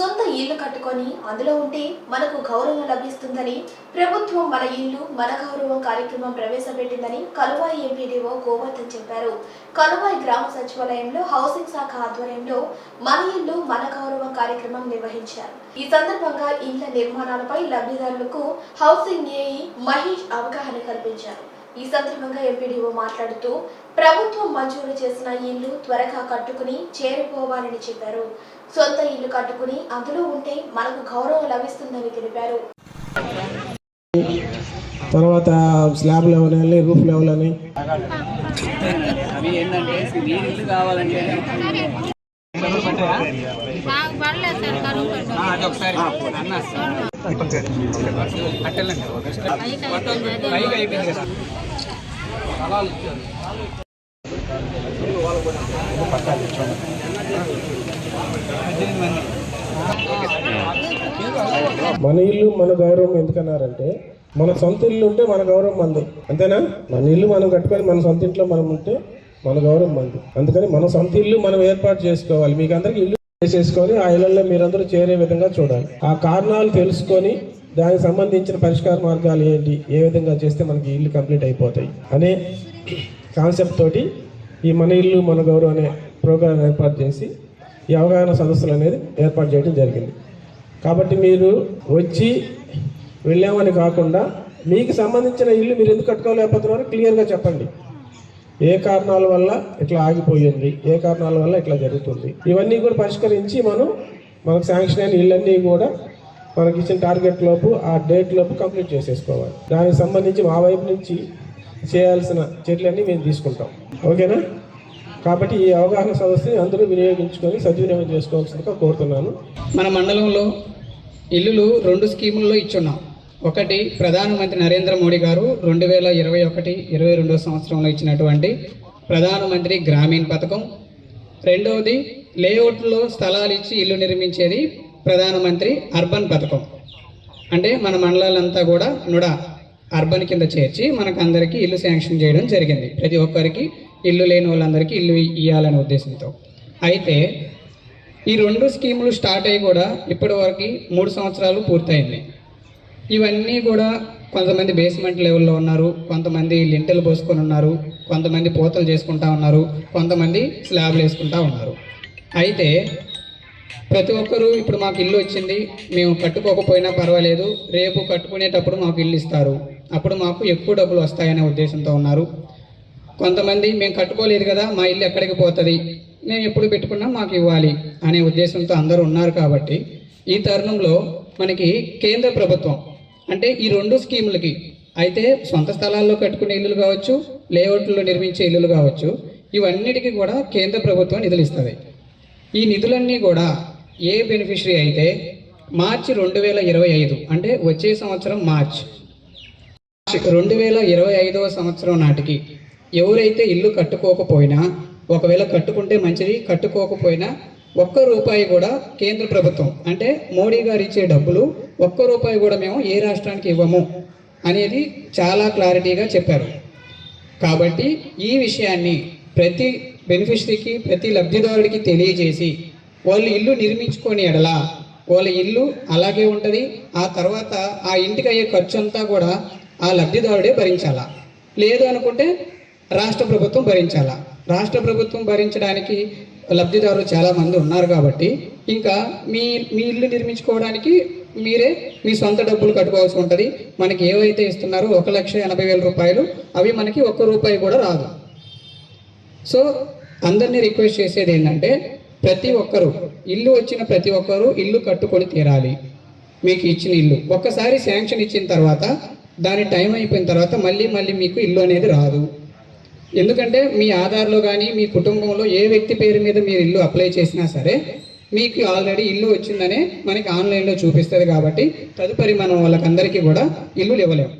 సొంత ఇల్లు కట్టుకొని అందులో ఉంటే మనకు గౌరవం లభిస్తుందని ప్రభుత్వం మన ఇల్లు మన గౌరవం కార్యక్రమం ప్రవేశపెట్టిందని కలువాయి ఎంపీడీఓ గోవర్ధన్ చెప్పారు. కలువాయి గ్రామ సచివాలయంలో హౌసింగ్ శాఖ ఆధ్వర్యంలో మన ఇల్లు మన గౌరవం కార్యక్రమం నిర్వహించారు. ఈ సందర్భంగా ఇళ్ళ నిర్మాణాలపై లబ్ధిదారులకు హౌసింగ్ ఏఈ మహేష్ అవగాహన కల్పించారు. ఈ సందర్భంగా ఎంపీడీఓ మాట్లాడుతూ ప్రభుత్వం మంజూరు చేసిన ఇల్లు త్వరగా కట్టుకుని చేరిపోవాలని చెప్పారు. సొంత ఇల్లు కట్టుకుని అందులో ఉంటే మనకు గౌరవం లభిస్తుందని తెలిపారు. తర్వాత స్లాబ్ లెవెల్ అని రూఫ్ లెవెల్ అని. అవి ఏంటంటే మీరు ఇల్లు కావాలంటే మన ఇల్లు మన గౌరవం ఎందుకన్నారంటే మన సొంత ఇల్లు ఉంటే మన గౌరవం మంది. అంతేనా? మన ఇల్లు మనం కట్టుకొని మన సొంత ఇంట్లో మనం ఉంటే మన గౌరవం మంది అందుకని మన సొంత ఇల్లు మనం ఏర్పాటు చేసుకోవాలి. మీకు అందరికి ఇల్లు చేసేసుకొని ఆ ఇళ్ళలో మీరందరూ చేరే విధంగా చూడాలి. ఆ కారణాలు తెలుసుకొని దానికి సంబంధించిన పరిష్కార మార్గాలు ఏంటి ఏ విధంగా చేస్తే మనకి ఇల్లు కంప్లీట్ అయిపోతాయి అనే కాన్సెప్ట్ తోటి ఈ మన ఇల్లు మన గౌరవం అనే ప్రోగ్రాం ఏర్పాటు చేసి ఈ అవగాహన సదస్సులు అనేది ఏర్పాటు చేయడం జరిగింది. కాబట్టి మీరు వచ్చి వెళ్ళామని కాకుండా మీకు సంబంధించిన ఇల్లు మీరు ఎందుకు కట్టుకోలేకపోతున్నారో క్లియర్గా చెప్పండి. ఏ కారణాల వల్ల ఇట్లా ఆగిపోయింది? ఏ కారణాల వల్ల ఇట్లా జరుగుతుంది? ఇవన్నీ కూడా పరిష్కరించి మనం మనకు శాంక్షన్ అయిన ఇళ్ళన్నీ కూడా మనకి ఇచ్చిన టార్గెట్ లోపు ఆ డేట్ లోపు కంప్లీట్ చేసేసుకోవాలి. దానికి సంబంధించి మా వైపు నుంచి చేయాల్సిన చర్యలన్నీ మేము తీసుకుంటాం. ఓకేనా? కాబట్టి ఈ అవగాహన సదస్సుని అందరూ వినియోగించుకొని సద్వినియోగం చేసుకోవాల్సిందిగా కోరుతున్నాను. మన మండలంలో ఇల్లులు రెండు స్కీముల్లో ఇచ్చున్నాం. ఒకటి ప్రధానమంత్రి నరేంద్ర మోడీ గారు రెండు వేల ఇరవై ఒకటి ఇరవై రెండో సంవత్సరంలో ఇచ్చినటువంటి ప్రధానమంత్రి గ్రామీణ పథకం. రెండవది లేఅవుట్లో స్థలాలు ఇచ్చి ఇల్లు నిర్మించేది ప్రధానమంత్రి అర్బన్ పథకం. అంటే మన మండలాలంతా కూడా నుడా అర్బన్ కింద చేర్చి మనకు అందరికీ ఇల్లు శాంక్షన్ చేయడం జరిగింది. ప్రతి ఒక్కరికి ఇల్లు లేని వాళ్ళందరికీ ఇల్లు ఇవ్వాలనే ఉద్దేశంతో. అయితే ఈ రెండు స్కీములు స్టార్ట్ అయ్యి కూడా ఇప్పటి వరకు మూడు సంవత్సరాలు పూర్తయింది. ఇవన్నీ కూడా కొంతమంది బేస్మెంట్ లెవెల్లో ఉన్నారు. కొంతమంది లింటలు పోసుకొని ఉన్నారు. కొంతమంది పూతలు చేసుకుంటా ఉన్నారు. కొంతమంది స్లాబ్లు వేసుకుంటా ఉన్నారు. అయితే ప్రతి ఒక్కరూ ఇప్పుడు మాకు ఇల్లు వచ్చింది. మేము కట్టుకోకపోయినా పర్వాలేదు. రేపు కట్టుకునేటప్పుడు మాకు ఇల్లు ఇస్తారు. అప్పుడు మాకు ఎక్కువ డబ్బులు వస్తాయనే ఉద్దేశంతో ఉన్నారు. కొంతమంది మేము కట్టుకోలేదు కదా మా ఇల్లు ఎక్కడికి పోతుంది? మేము ఎప్పుడు పెట్టుకున్నా మాకు ఇవ్వాలి అనే ఉద్దేశంతో అందరూ ఉన్నారు కాబట్టి ఈ తరుణంలో మనకి కేంద్ర ప్రభుత్వం అంటే ఈ రెండు స్కీములకి అయితే సొంత స్థలాల్లో కట్టుకునే ఇల్లులు కావచ్చు లేఅవుట్లో నిర్మించే ఇల్లులు కావచ్చు ఇవన్నిటికీ కూడా కేంద్ర ప్రభుత్వం నిధులు ఇస్తుంది. ఈ నిధులన్నీ కూడా ఏ బెనిఫిషరీ అయితే మార్చి రెండు వేల ఇరవై ఐదు అంటే వచ్చే సంవత్సరం మార్చ్ రెండు వేల ఇరవై ఐదవ సంవత్సరం నాటికి ఎవరైతే ఇల్లు కట్టుకోకపోయినా ఒకవేళ కట్టుకుంటే మంచిది కట్టుకోకపోయినా ఒక్క రూపాయి కూడా కేంద్ర ప్రభుత్వం అంటే మోడీ గారు ఇచ్చే డబ్బులు ఒక్క రూపాయి కూడా మేము ఏ రాష్ట్రానికి ఇవ్వము అనేది చాలా క్లారిటీగా చెప్పారు. కాబట్టి ఈ విషయాన్ని ప్రతి బెనిఫిషరీకి ప్రతి లబ్ధిదారుడికి తెలియజేసి వాళ్ళు ఇల్లు నిర్మించుకొని ఎడలా వాళ్ళ ఇల్లు అలాగే ఉంటుంది ఆ తర్వాత ఆ ఇంటికి అయ్యే ఖర్చు అంతా కూడా ఆ లబ్ధిదారుడే భరించాలా? లేదు అనుకుంటే రాష్ట్ర ప్రభుత్వం భరించాలా? రాష్ట్ర ప్రభుత్వం భరించడానికి లబ్ధిదారులు చాలా మంది ఉన్నారు కాబట్టి ఇంకా మీ మీ ఇల్లు నిర్మించుకోవడానికి మీరే మీ సొంత డబ్బులు కట్టుకోవాల్సి ఉంటుంది. మనకి ఏవైతే ఇస్తున్నారో ఒక లక్ష ఎనభై వేల రూపాయలు అవి మనకి ఒక్క రూపాయి కూడా రాదు. సో అందరినీ రిక్వెస్ట్ చేసేది ఏంటంటే ప్రతి ఒక్కరూ ఇల్లు వచ్చిన ప్రతి ఒక్కరూ ఇల్లు కట్టుకొని తీరాలి. మీకు ఇచ్చిన ఇల్లు. ఒక్కసారి శాంక్షన్ ఇచ్చిన తర్వాత దాని టైం అయిపోయిన తర్వాత మళ్ళీ మళ్ళీ మీకు ఇల్లు అనేది రాదు. ఎందుకంటే మీ ఆధార్లో కానీ మీ కుటుంబంలో ఏ వ్యక్తి పేరు మీద మీరు ఇల్లు అప్లై చేసినా సరే మీకు ఆల్రెడీ ఇల్లు వచ్చిందనే మనకి ఆన్లైన్లో చూపిస్తుంది కాబట్టి తదుపరి మనం వాళ్ళకందరికీ కూడా ఇల్లు ఇవ్వలేము